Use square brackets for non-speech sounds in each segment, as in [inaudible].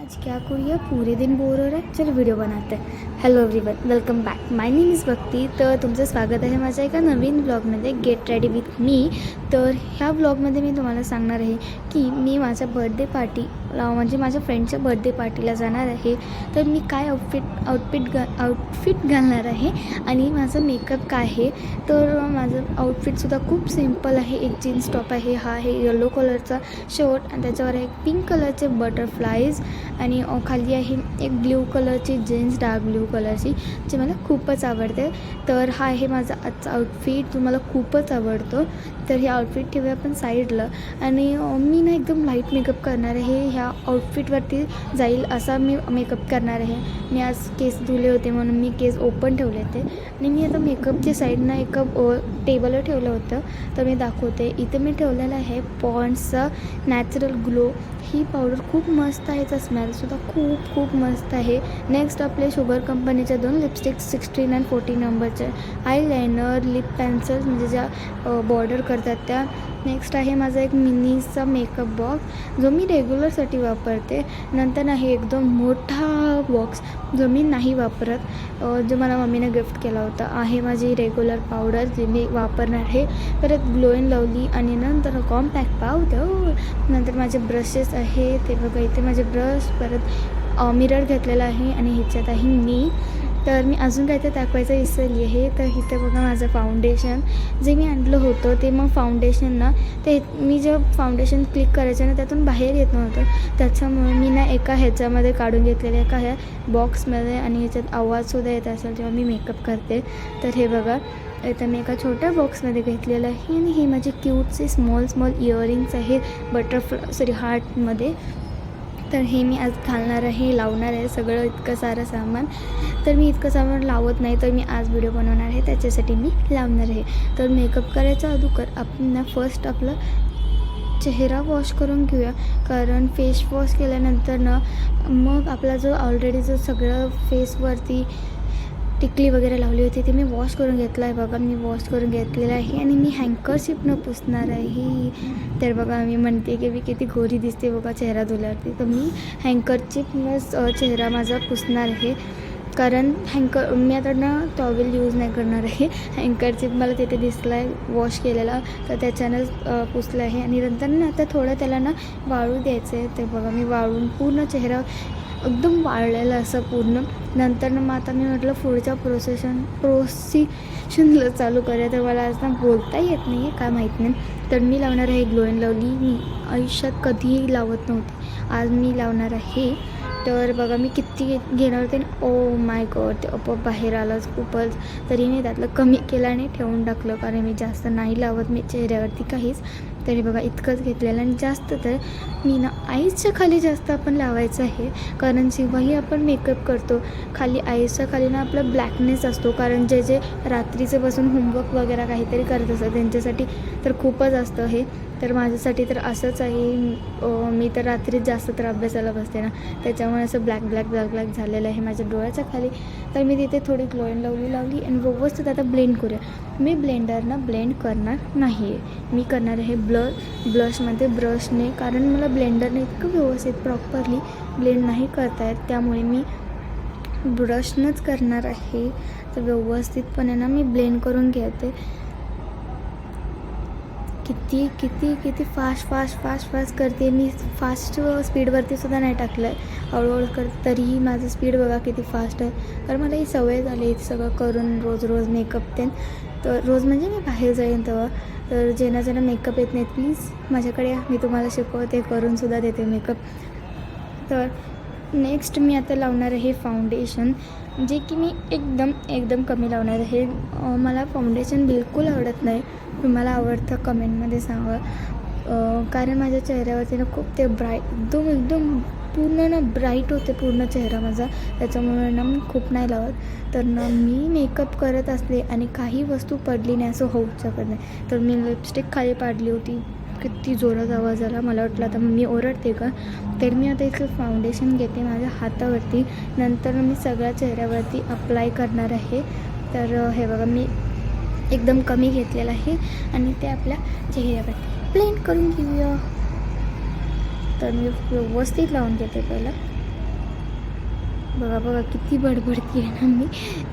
आज क्या करिए पूरे दिन बोर हो रहा है। चलो व्हिडिओ बनाते हैं। Hello everyone welcome back my name is Bhakti तर तुमचं स्वागत आहे माझ्या एका नवीन ब्लॉगमध्ये गेट रेडी विथ मी तर ह्या ब्लॉगमध्ये मी तुम्हाला सांगणार आहे की मी माझ्या बर्थडे पार्टी म्हणजे माझ्या फ्रेंडच्या बर्थडे पार्टीला जाणार आहे. तर मी काय आउटफिट आउटफिट घा आउटफिट घालणार आहे आणि माझं मेकअप काय आहे? तर माझं आउटफिटसुद्धा खूप सिंपल आहे. एक जीन्स टॉप आहे हा आहे येलो कलरचा शर्ट आणि त्याच्यावर आहे पिंक कलरचे बटरफ्लाईज आणि खाली आहे एक ब्ल्यू कलरची जीन्स डार्क ब्ल्यू कलरची जी मला खूपच आवडते. तर हा आहे माझा आजचा आउटफिट जो मला खूपच आवडतो. तर हे आउटफिट ठेवूया आपण साईडला आणि मी ना एकदम लाइट मेकअप करणार आहे. ह्या आउटफिटवरती जाईल असा मी मेकअप करणार आहे. मी आज केस धुले होते म्हणून मी केस ओपन ठेवले होते. आणि मी आता मेकअपच्या साईडनं एका टेबलवर ठेवलं होतं. तर मी दाखवते. इथं मी ठेवलेलं आहे पॉन्ड्सचा नॅचरल ग्लो ही पावडर खूप मस्त आहे त्याचा स्मेलसुद्धा खूप खूप मस्त आहे. नेक्स्ट आपले शुगर कंपनीच्या दोन लिपस्टिक सिक्स्टीन अँड फोर्टीन नंबरचे आय लायनर लिप पेन्सिल्स म्हणजे ज्या बॉर्डर करतात त्या. नेक्स्ट आहे माझा एक मिनीचा मेकअप बॉक्स जो मी रेग्युलरसाठी वापरते. नंतर आहे एकदम मोठा बॉक्स जो मी नाही वापरत. जो मला मम्मीने गिफ्ट केला होता. आहे माझी रेग्युलर पावडर जी मी वापरणार आहे. परत ग्लोईन लवली आणि नंतर कॉम्पॅक्ट पावडर नंतर माझे ब्रशेस आहे ते बघा इथे माझे ब्रश परत मिरर घेतलेला आहे आणि ह्याच्यात आहे मी. तर मी अजून काय तर दाखवायचं विसरली आहे. तर इथे बघा माझं फाउंडेशन जे मी आणलं होतं ते मग फाउंडेशन ना ते मी जेव्हा फाउंडेशन क्लिक करायचं ना त्यातून बाहेर येत नव्हतं. त्याच्यामुळे मी ना एका ह्याच्यामध्ये काढून घेतलेलं एका ह्या बॉक्समध्ये आणि ह्याच्यात आवाजसुद्धा येत असेल जेव्हा मी मेकअप करते. तर हे बघा तर मी एका छोट्या बॉक्समध्ये घेतलेलं आहे आणि हे माझे क्यूटचे स्मॉल स्मॉल इयरिंग्स आहेत बटरफ्लाय सॉरी हार्टमध्ये तर हे मी आज घालणार आहे लावणार आहे सगळं इतकं सारं सामान. तर मी इतकं सामान लावत नाही तर मी आज व्हिडिओ बनवणार आहे त्याच्यासाठी मी लावणार आहे. तर मेकअप करायचा अगोदर आपण फर्स्ट आपलं चेहरा वॉश करून घेऊया. कारण फेस वॉश केल्यानंतर ना मग आपला जो ऑलरेडी जो सगळं फेसवरती टिकली वगैरे लावली होती ती मी वॉश करून घेतलं आहे बघा मी वॉश करून घेतलेलं आहे आणि मी हँकरशिपनं पुसणार आहे तर बघा मी म्हणते की मी किती गोरी दिसते बघा चेहरा धुल्यावरती. तर मी हँकरशिपनंच चेहरा माझा पुसणार आहे. कारण हँकर मी आता ना टॉवेल यूज नाही करणार आहे. हँकरचिप मला तिथे दिसला आहे वॉश केलेला. तर त्याच्यानंच पुसलं आहे. आणि नंतर ना आता थोडं त्याला ना वाळू द्यायचं आहे. ते बघा मी वाळून पूर्ण चेहरा एकदम वाळलेलं असं पूर्ण. नंतर ना मग आता मी म्हटलं पुढच्या प्रोसेशन प्रोसिशनला चालू करूया. तर मला आज ना बोलता येत नाही आहे काय माहीत नाही. तर मी लावणार आहे ग्लोईन लवली मी आयुष्यात कधीही लावत नव्हते. आज मी लावणार आहे तर बघा मी किती घेणार होते ओ माय गॉड ते अप बाहेर आलंच खूपच. तरी मी त्यातलं कमी केलं आणि ठेवून टाकलं कारण मी जास्त नाही लावत मी चेहऱ्यावरती काहीच. तरी बघा इतकंच घेतलेलं आणि जास्त तर मी ना आईजच्या खाली जास्त आपण लावायचं आहे कारण जेव्हाही आपण मेकअप करतो खाली आईजच्या खाली ना आपला ब्लॅकनेस असतो कारण जे जे रात्रीचं बसून होमवर्क वगैरे काहीतरी करत असतात त्यांच्यासाठी तर खूपच असतं हे. तर माझ्यासाठी तर असंच आहे. मी तर रात्रीच जास्त तर अभ्यासाला बसते ना. त्याच्यामुळे असं ब्लॅक ब्लॅक ब्लॅक ब्लॅक झालेलं आहे माझ्या डोळ्याच्या खाली. तर मी तिथे थोडी ग्लोईन लावली लावली आणि व्यवस्थित आता ब्लेंड करूया. मी ब्लेंडरनं ब्लेंड करणार नाही आहे मी करणार आहे ब्ल ब्लशमध्ये ब्रशने कारण मला ब्लेंडरने इतकं व्यवस्थित प्रॉपरली ब्लेंड नाही करता येत. त्यामुळे मी ब्रशनंच करणार आहे. तर व्यवस्थितपणे ना मी ब्लेंड करून घेते. किती किती किती फास्ट फास्ट फास्ट फास्ट करते. मी फास्ट स्पीडवरती सुद्धा नाही टाकलं आहे हळूहळू कर तरीही माझं स्पीड बघा किती फास्ट आहे. कारण मला ही सवय झाली सगळं करून रोज रोज मेकअप तेन. तर रोज म्हणजे मी बाहेर जाईन तेव्हा. तर ज्यांना ज्यांना मेकअप येत नाहीत प्लीज माझ्याकडे मी तुम्हाला शिकवते करूनसुद्धा देते मेकअप तर नेक्स्ट मी आता लावणार आहे फाउंडेशन जे की मी एकदम एकदम कमी लावणार आहे. मला फाउंडेशन बिलकुल आवडत नाही. तुम्हाला आवडतं कमेंटमध्ये सांगा. कारण माझ्या चेहऱ्यावरती ना खूप ते ब्राईट एकदम एकदम पूर्ण ना ब्राईट होते पूर्ण चेहरा माझा. त्याच्यामुळे ना मी खूप नाही लावत. तर ना मी मेकअप करत असले आणि काही वस्तू पडली नाही असं होऊ शकत नाही. तर मी लिपस्टिक खाली पाडली होती. किती जोरात आवाज आला. मला वाटलं आता मी ओरडते का? तर मी आता इथलं फाउंडेशन घेते माझ्या हातावरती. नंतर मी सगळ्या चेहऱ्यावरती अप्लाय करणार आहे. तर हे बघा मी एकदम कमी घेतलेलं आहे आणि ते आपल्या चेहऱ्यावरती. प्लेन करून घेऊया. तर मी व्यवस्थित लावून घेते पहिलं. बघा बघा किती बडबडती आहे ना मी.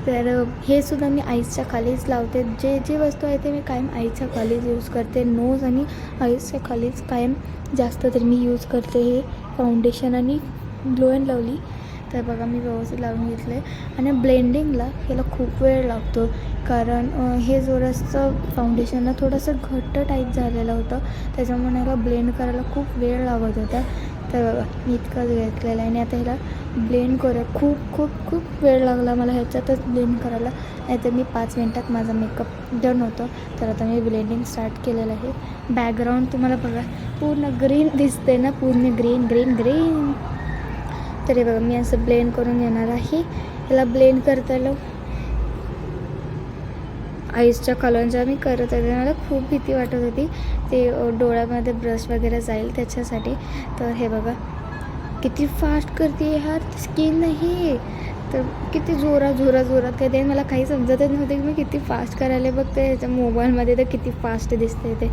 तर हे सुद्धा मी आईसच्या खालीच लावते. जे जे वस्तू आहे ते मी कायम आईच्या खालीच यूज करते. नोज आणि आईसच्या खालीच कायम जास्त तर मी यूज करते हे फाउंडेशन आणि ग्लो अँड लवली तर बघा मी व्यवस्थित लावून घेतलं. आहे आणि ब्लेंडिंगला ह्याला खूप वेळ लागतो. कारण हे जोराचं फाउंडेशनला थोडंसं घट्ट टाईप झालेलं होतं. त्याच्यामुळे ह्याला ब्लेंड करायला खूप वेळ लागत होता. तर बघा मी इतकाच घेतलेला आहे. आणि आता ह्याला ब्लेंड करूया. खूप खूप खूप वेळ लागला मला ह्याच्यातच ब्लेंड करायला. नाहीतर मी पाच मिनटात माझा मेकअप डन होतं. तर आता मी ब्लेंडिंग स्टार्ट केलेलं आहे. बॅकग्राऊंड तुम्हाला बघा. पूर्ण ग्रीन दिसते ना? पूर्ण ग्रीन ग्रीन ग्रीन तरी बघा मी असं ब्लेंड करून घेणार आहे. ह्याला ब्लेंड करताना आईसच्या कलरच्या मी करत होते. मला खूप भीती वाटत होती. ते डोळ्यामध्ये ब्रश वगैरे जाईल त्याच्यासाठी. तर हे बघा. किती फास्ट करते यार स्किन नाही. तर किती जोरात जोरात जोरात करते. मला काही समजतच नव्हते की मी किती फास्ट करायला बघते. याच्या मोबाईलमध्ये तर किती फास्ट दिसते ते.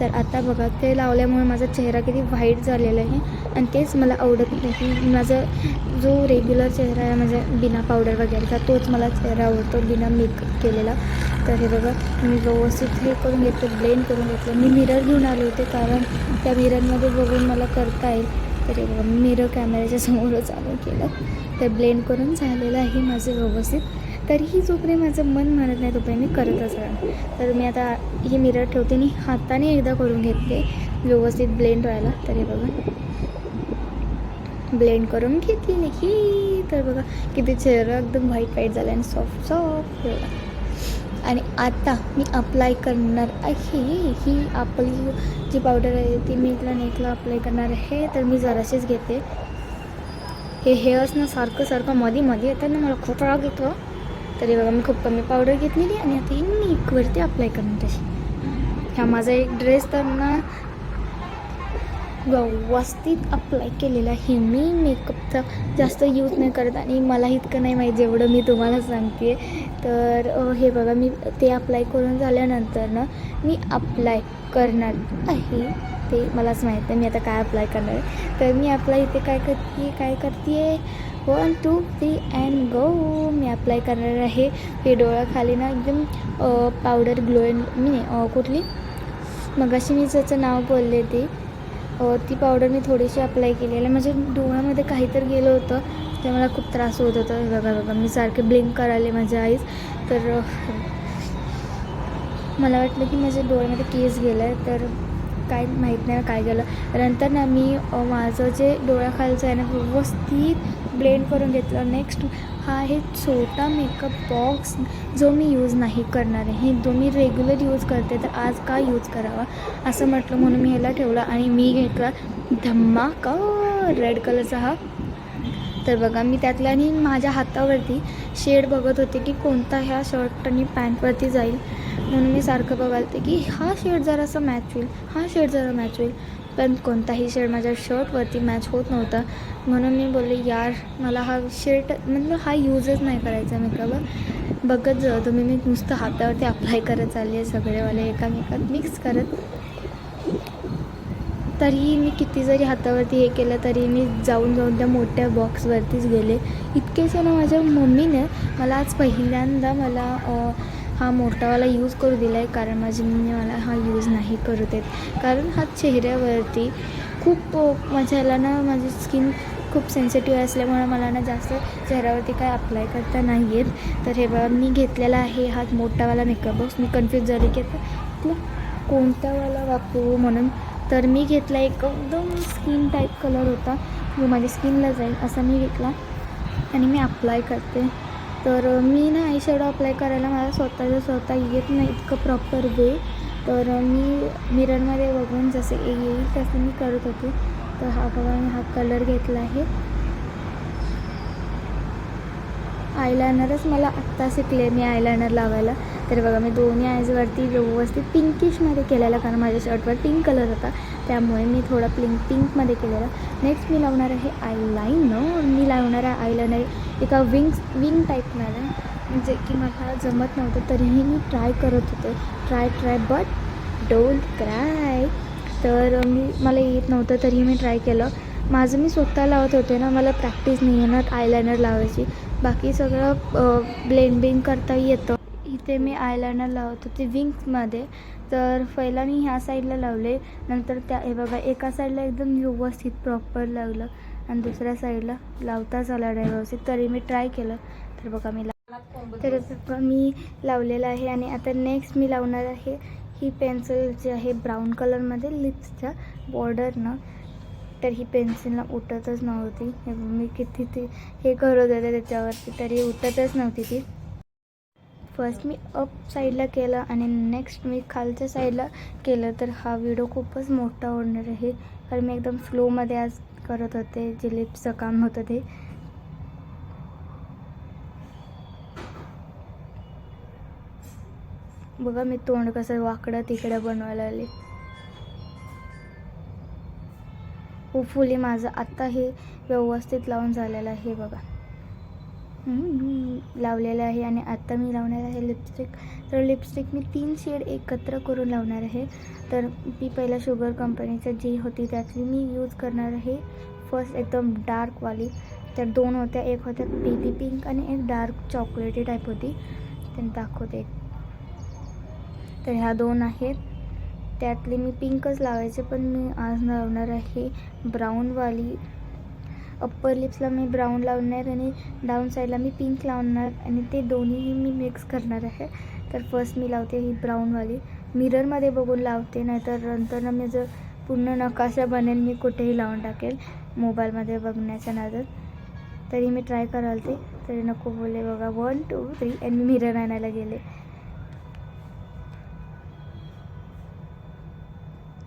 तर आता बघा ते लावल्यामुळे माझा चेहरा किती व्हाईट झालेला आहे. आणि तेच मला आवडत नाही. माझं जो रेग्युलर चेहरा आहे म्हणजे बिना पावडर वगैरेचा तोच मला चेहरा आवडतो बिना मेकअप केलेला. तर हे बघा मी व्यवस्थित हे करून घेतलं ब्लेंड करून घेतलं. मी मिरर घेऊन आले होते कारण त्या मिररमध्ये बघून मला करता येईल. तर हे बघा मिरर कॅमेऱ्याच्या समोरच आलो केलं. तर ब्लेंड करून झालेलं आहे माझं व्यवस्थित. तरीही जोपर्यंत माझं मन म्हणत नाही तोपर्यंत मी करतच राहणार. तर मी आता हे मिरर ठेवते आणि हाताने एकदा करून घेते. व्यवस्थित ब्लेंड व्हायला. तर हे बघा. ब्लेंड करून घेतली नाही. तर बघा किती चेहरा एकदम व्हाईट व्हाईट झाला आणि सॉफ्ट सॉफ्ट आणि आता मी अप्लाय करणार आहे. ही आपली जी पावडर आहे ती मी इथला नेकला अप्लाय करणार आहे. तर मी जराशीच घेते. हे हेअर्स ना सारखं सारखं मध्ये मध्ये येतात ना मला खूप राग येतो. तरी बघा मी खूप कमी पावडर घेतलेली आणि आता ही एकवरती अप्लाय करणार आहे. हा माझा एक ड्रेस तर ना व्यवस्थित अप्लाय केलेला आहे. मी मेकअपचा जास्त यूज नाही करत आणि मला इतकं नाही माहीत जेवढं मी तुम्हाला सांगते तर हे बघा मी ते अप्लाय करून झाल्यानंतर ना मी अप्लाय करणार आहे. ते मलाच माहीत नाही मी आता काय अप्लाय करणार आहे. तर मी अप्लाय इथे काय करते काय करते one two three and go me apply करणार आहे. हे डोळ्याखाली ना एकदम पावडर ग्लो मी नाही, कुठली? मग अशी मी ज्याचं नाव बोलले ते ती पावडर मी थोडीशी अप्लाय केलेली आहे. माझ्या डोळ्यामध्ये काहीतरी गेलं होतं ते मला खूप त्रास होत होता. हे बघा बघा मी सारखे ब्लिंक करायले माझ्या आईज तर मला वाटलं की माझ्या डोळ्यामध्ये केस गेला आहे तर काय माहीत नाही काय गेलं नंतर ना मी माझं जे डोळ्याखालचं आहे ना व्यवस्थित ब्लेंड करून घेतलं. नेक्स्ट हा आहे छोटा मेकअप बॉक्स जो मी यूज नाही करणार आहे. जो मी रेग्युलर यूज करते तर आज का यूज करावा? असं म्हटलं म्हणून मी ह्याला ठेवला आणि मी घेतला धम्माका रेड कलरचा हा. तर बघा मी त्यातल्या आणि माझ्या हातावरती शेड बघत होते की कोणता ह्या शर्ट आणि पॅन्टवरती जाईल. म्हणून मी सारखं बघालते की हा शेड जरासा मॅच होईल हा शेड जरा मॅच होईल. पण कोणताही शेड माझ्या शर्टवरती मॅच होत नव्हता. म्हणून मी बोलले यार मला हा शर्ट मतलब हा यूजच नाही करायचा मेकअपवर बघत जाऊ तुम्ही मी नुसतं हातावरती अप्लाय करत चालली आहे सगळेवाले एकामेकात मिक्स करत. तरीही मी किती जरी हातावरती हे केलं तरी मी जाऊन जाऊन त्या मोठ्या बॉक्सवरतीच गेले. इतकेच ना माझ्या मम्मीने मला आज पहिल्यांदा मला हा मोठावाला यूज करू दिला आहे कारण माझी मम्मी मला हा यूज नाही करू देत. कारण हा चेहऱ्यावरती खूप माझ्याला ना माझी स्किन खूप सेन्सिटिव्ह असल्यामुळे मला ना जास्त चेहऱ्यावरती काय अप्लाय करता नाही येत. तर हे बघा मी घेतलेला आहे हा मोठावाला मेकअप बॉक्स मी कन्फ्यूज झाले की आता कोणत्यावाला कोणतावाला वापरू म्हणून. तर मी घेतला एक एकदम स्किन टाईप कलर होता. जो माझ्या स्किनला जाईल असा मी घेतला. आणि मी अप्लाय करते. तर मी ना आय अप्लाय करायला मला स्वतःचं स्वतः येत नाही इतकं प्रॉपर वे तर मी मिररमध्ये बघून जसे येईल तसं मी करत होते. तर हा बघा मी हा कलर घेतला आहे. आयलायनरच मला आत्ता शिकले मी आयलायनर लावायला. तर बघा मी दोन्ही आयजवरती व्यवस्थित पिंकिशमध्ये केलेला कारण माझ्या शर्टवर पिंक कलर होता. त्यामुळे मी थोडं प्लिंक पिंकमध्ये केलेलं. नेक्स्ट मी लावणार आहे लाईन मी लावणार आहे आयलाइनर एका विंग विंग टाईपमध्ये जे की मला जमत नव्हतं तरीही मी ट्राय करत होते. Try try but don't cry तर मी मला येत नव्हतं तरीही मी ट्राय केलं. माझं मी स्वतः लावत होते ना मला प्रॅक्टिस नाही आहे ना आयलायनर लावायची. बाकी सगळं ब्लेंडिंग करता येतं. ते मी आयलायनर लावत होते विंग्समध्ये तर पहिला मी ह्या साईडला लावले. नंतर त्या हे बघा एका साईडला एकदम व्यवस्थित प्रॉपर लागलं. आणि दुसऱ्या साईडला लावताच आला नाही व्यवस्थित. तरी मी ट्राय केलं. तर बघा मी तर मी लावलेलं आहे. आणि आता नेक्स्ट मी लावणार आहे ही पेन्सिल जी आहे ब्राऊन कलरमध्ये लिप्सच्या बॉर्डरनं तर ही पेन्सिलला उठतच नव्हती. मी किती ती हे करत होते त्याच्यावरती. तरी उठतच नव्हती ती. फर्स्ट मी अप साईडला केलं आणि नेक्स्ट मी खालच्या साईडला केलं. तर हा व्हिडिओ खूपच मोठा होणार आहे. कारण मी एकदम स्लोमध्ये आज करत होते. जे लिप्सचं काम होतं ते. बघा मी तोंड कसं वाकडं तिकडं बनवायला आले होपफुली माझं आत्ता हे व्यवस्थित लावून झालेलं आहे बघा. लावलेलं आहे आणि आत्ता मी लावणार आहे लिपस्टिक तर लिपस्टिक मी तीन शेड एकत्र करून लावणार आहे. तर ती पहिला शुगर कंपनीचं जी होती त्यातली मी यूज करणार आहे. फर्स्ट एकदम डार्कवाली तर दोन होत्या. एक होत्या बेबी पिंक आणि एक डार्क चॉकलेटी टाईप होती. त्यांनी दाखवते. तर ह्या दोन आहेत. त्यातली मी पिंकच लावायचे पण मी आज लावणार आहे ब्राऊनवाली अप्पर लिप्सला मी ब्राऊन लावणार आणि डाऊन साईडला मी पिंक लावणार आणि ते दोन्हीही मी मिक्स करणार आहे. तर फर्स्ट मी लावते ही ब्राऊनवाली मिररमध्ये बघून लावते नाहीतर नंतर मी जर पूर्ण नकाशा बनेल मी कुठेही लावून टाकेल मोबाईलमध्ये बघण्याच्या नादात. तरी मी ट्राय कराल ते तरी नको बोलले बघा वन टू थ्री आणि मी मिरर आणायला गेले.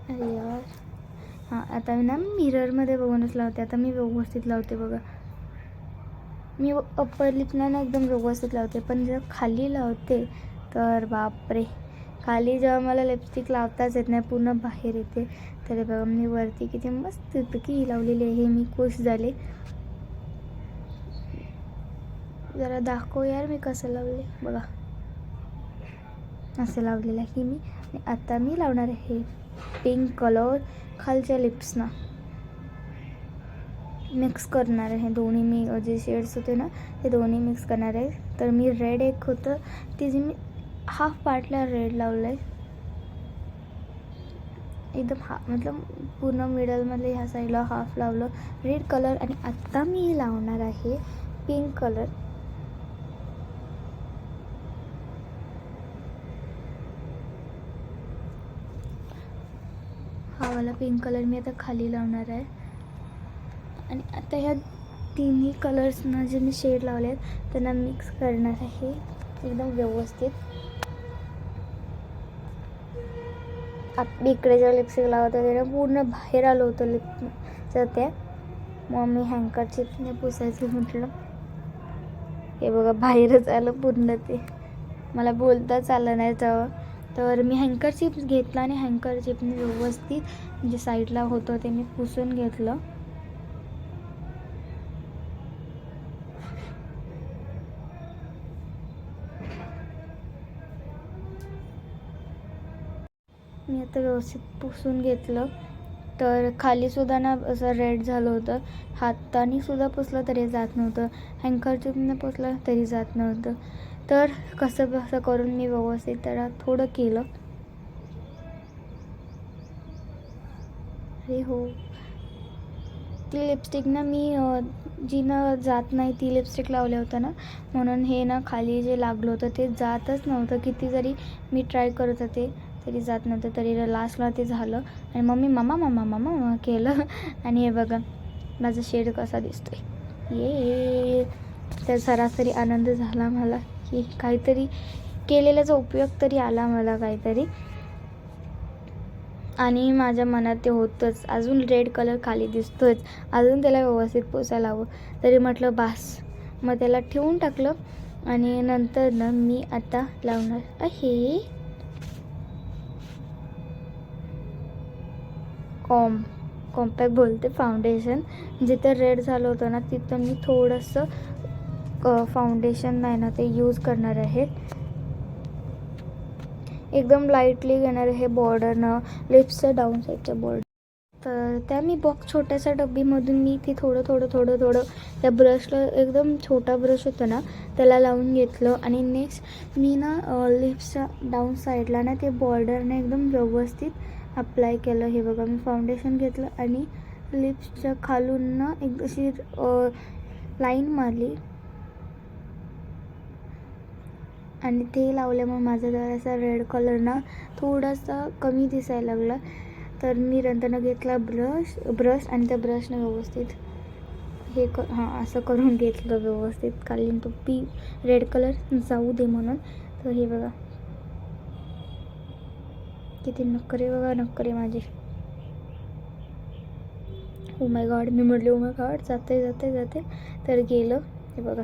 अरे यार. हां आता मी ना मिररमध्ये बघूनच लावते. आता मी व्यवस्थित लावते बघा. मी अप्पर लिपना ना एकदम व्यवस्थित लावते. पण जर खाली लावते तर बापरे. खाली जेव्हा मला लिपस्टिक लावताच येत नाही पूर्ण बाहेर येते. तर बघा मी वरती किती मस्त की लावलेली आहे. मी खुश झाले. जरा दाखव यार मी कसं लावले. बघा. असं लावलेलं आहे मी. आता मी लावणार आहे पिंक कलर खालच्या लिप्सना. मिक्स करणार आहे. दोन्ही मी जे शेड्स होते ना ते दोन्ही मिक्स करणार आहे. तर मी रेड एक होतं. ते जे मी हाफ पार्टला रेड लावलं आहे एकदम हा मतलब पूर्ण मिडलमधले ह्या साईडला हाफ लावलं. रेड कलर आणि आत्ता मी लावणार आहे पिंक कलर वाला पिंक कलर मी आता खाली लावणार आहे. आणि आता ह्या तिन्ही कलर्सना जे मी शेड लावले आहेत त्यांना मिक्स करणार आहे. एकदम व्यवस्थित. आप इकडे जेव्हा लिपस्टिक लावत होते तेव्हा पूर्ण बाहेर आलं होतं लिपचं ते मग मी हँकरचिपने पुसायचं म्हटलं. हे बघा बाहेरच आलं पूर्ण ते. मला बोलताच आलं नाही तेव्हा. तर मी हँकर चिप्स घेतला आणि हँकर चिपने व्यवस्थित जे साईडला होतं ते मी पुसून घेतलं. मी आता व्यवस्थित पुसून घेतलं. तर खालीसुद्धा ना असं रेड झालं होतं. हाताने सुद्धा पुसलं तरी जात नव्हतं. हँकर चिपने पुसलं तरी जात नव्हतं. तर कसं कसं करून मी व्यवस्थित त्याला थोडं केलं. अरे हो. ती लिपस्टिक ना मी जी ना जात नाही ती लिपस्टिक लावल्या होत्या ना म्हणून हे ना खाली जे लागलं होतं ते जातच नव्हतं. किती जरी मी ट्राय करत होते तरी जात नव्हतं. तरी लास्टला ते झालं. आणि मम्मी मामा मामा मामा मामा केलं. [laughs] आणि हे बघा माझा शेड कसा दिसतोय. ये. तर सरासरी आनंद झाला मला. की काहीतरी केलेल्याचा उपयोग तरी आला मला काहीतरी. आणि माझ्या मनात ते होतंच. अजून रेड कलर खाली दिसतोच. अजून त्याला व्यवस्थित पुसायला हवं. तरी म्हटलं बास. मग त्याला ठेवून टाकलं आणि नंतर ना मी आता लावणार आहे. कॉम कॉम्पॅक्ट बोलते फाउंडेशन जिथं रेड झालं होतं ना तिथं मी थोडंसं फाउंडेशन नाही ना ते यूज करणार आहे एकदम लाईटली घेणार आहे बॉर्डरनं लिप्सच्या डाऊन साईडच्या बॉर्डर तर त्या मी बॉक्स छोट्याशा डब्बीमधून मी ती थोडं थोडं थोडं थोडं त्या ब्रशला एकदम छोटा ब्रश होता ना त्याला लावून घेतलं. आणि नेक्स्ट मी ना लिप्सच्या डाऊन साईडला ना ते बॉर्डरने एकदम व्यवस्थित अप्लाय केलं. हे बघा मी फाउंडेशन घेतलं आणि लिप्सच्या खालून ना एक अशी लाईन मारली. आणि ते लावल्यामुळे माझा जरासा रेड कलर ना थोडासा कमी दिसायला लागला. तर मी नंतरनं घेतला ब्रश ब्रश आणि त्या ब्रशने व्यवस्थित हे क हां असं करून घेतलं व्यवस्थित. कारण तो पी रेड कलर जाऊ दे म्हणून. तर हे बघा. किती नक्करे बघा नक्करे माझे. ओ माय गॉड मी म्हटले ओ oh माय गॉड जाते जाते जाते तर गेलं हे बघा.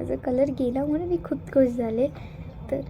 माझा कलर गेला म्हणून मी खूप खुश झाले. तर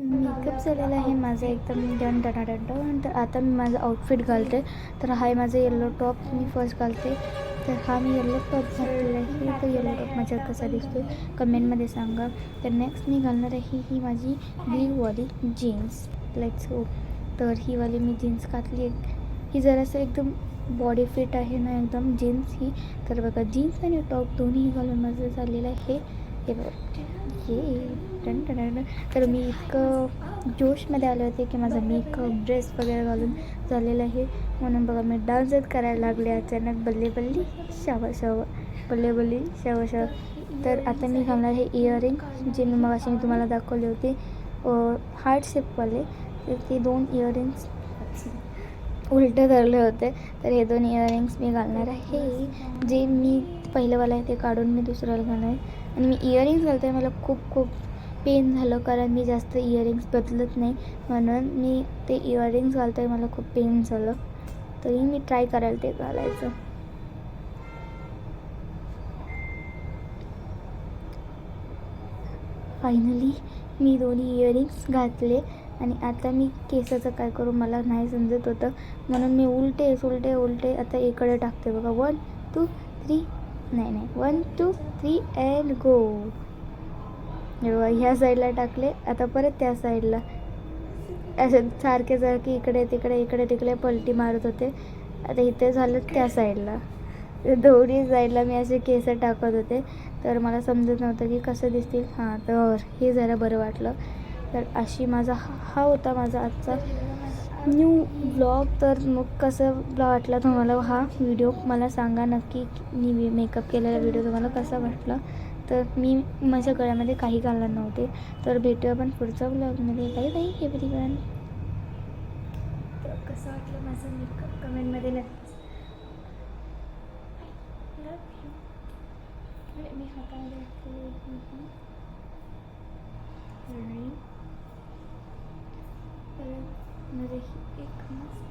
मेकअप झालेला आहे. माझा एकदम डन डन. तर आता मी माझं आउटफिट घालते. तर हा आहे माझा येल्लो टॉप मी फर्स्ट घालते. तर हा मी येल्लो टॉप घातलेला आहे. तर येल्लो टॉप माझ्या कसा दिसतो कमेंटमध्ये सांगा. तर नेक्स्ट मी घालणार आहे ही माझी ब्ल्यूवाली जीन्स लेट्स गो तर ही वाली मी जीन्स घातली आहे ही जरासं एकदम बॉडी फिट आहे ना एकदम जीन्स ही. तर बघा जीन्स आणि टॉप दोन्ही घालून माझं झालेलं आहे. हे ये तर मी इतकं जोशमध्ये आले होते की माझा मेकअप ड्रेस वगैरे घालून झालेला आहे. म्हणून बघा मी डान्सच करायला लागले अचानक. बल्ले बल्ली शाव शाव. बल्ले बल्ली शाव शाव. तर आता मी घालणार आहे इयरिंग जे मी मग मी तुम्हाला दाखवले होते. हार्ट शेपवाले तर ते दोन इयरिंग्स उलटं धरले होते. तर हे दोन इयरिंग्स मी घालणार आहे. जे मी पहिलंवाला आहे ते काढून मी दुसऱ्याला घालणार आहे. आणि मी इयरिंग्स घालते. मला खूप खूप पेन झालं कारण मी जास्त इयरिंग्स बदलत नाही. म्हणून मी ते इयरिंग्स घालते. मला खूप पेन झालं. तरी मी ट्राय करायला ते घालायचं. फायनली मी दोन्ही इयरिंग्स घातले. आणि आता मी केसाचं काय करू मला नाही समजत होतं. म्हणून मी उलटे उलटे उलटे आता इकडे टाकते. बघा वन टू थ्री नाही नाही. One two three and go ह्या साईडला टाकले आता परत त्या साईडला असं सारखे सारखे इकडे तिकडे इकडे तिकडे पलटी मारत होते. आता इथे झालं त्या साईडला दोन्ही साईडला मी असे केस टाकत होते. तर मला समजत नव्हतं की कसं दिसतील. हां तर हे जरा बरं वाटलं. तर अशी माझा हा होता माझा आजचा न्यू ब्लॉग तर मग कसं वाटला तुम्हाला हा व्हिडिओ मला सांगा नक्की मी मेकअप केलेला व्हिडिओ तुम्हाला कसा वाटला? तर मी माझ्या गळ्यामध्ये काही घालणार नव्हते. तर भेटूया आपण पुढच्या ब्लॉगमध्ये. काही बाय बाय एव्हरीवन तर कसं वाटलं माझं मेकअप कमेंटमध्ये नक्की मी हातामध्ये मध्ये ही